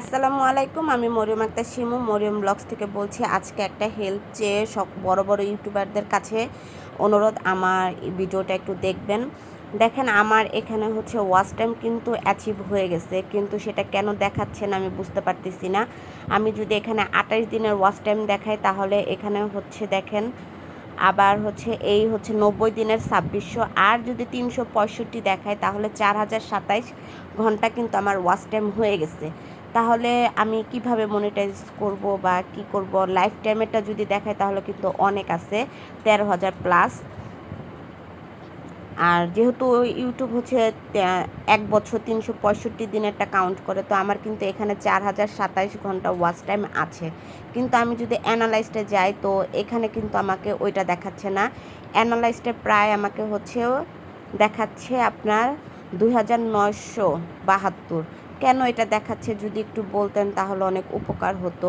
আসসালামু আলাইকুম, আমি মরিয়ম আক্তার শিমু, মরিয়ম ব্লগস থেকে বলছি আজকে একটা হেল্প চেয়ে সব বড় বড় ইউটিউবারদের কাছে অনুরোধ, আমার ভিডিওটা একটু দেখবেন। দেখেন, আমার এখানে হচ্ছে ওয়াচ টাইম কিন্তু অ্যাচিভ হয়ে গেছে, কিন্তু সেটা কেন দেখাচ্ছে না আমি বুঝতে পারতেছি না। আমি যদি এখানে আঠাশ দিনের ওয়াচ টাইম দেখাই, তাহলে এখানে হচ্ছে দেখেন, আবার হচ্ছে এই হচ্ছে নব্বই দিনের ছাব্বিশশো, আর যদি তিনশো পঁয়ষট্টি দেখায় তাহলে চার হাজার সাতাইশ ঘণ্টা কিন্তু আমার ওয়াচ টাইম হয়ে গেছে। তাহলে আমি কীভাবে মনিটাইজ করব বা কি করব? লাইফ টাইমেরটা যদি দেখায় তাহলে কিন্তু অনেক আছে, তেরো হাজার প্লাস আর যেহেতু ইউটিউব হচ্ছে এক বছর তিনশো পঁয়ষট্টি দিনেরটা কাউন্ট করে, তো আমার কিন্তু এখানে চার হাজার সাতাইশ ঘণ্টা ওয়াচ টাইম আছে। কিন্তু আমি যদি অ্যানালাইজটে যাই, তো এখানে কিন্তু আমাকে ওইটা দেখাচ্ছে না। অ্যানালাইজটে প্রায় আমাকে হচ্ছে দেখাচ্ছে আপনার দুই হাজার নয়শো বাহাত্তর। কেন এটা দেখাচ্ছে? যদি একটু বলতেন তাহলে অনেক উপকার হতো।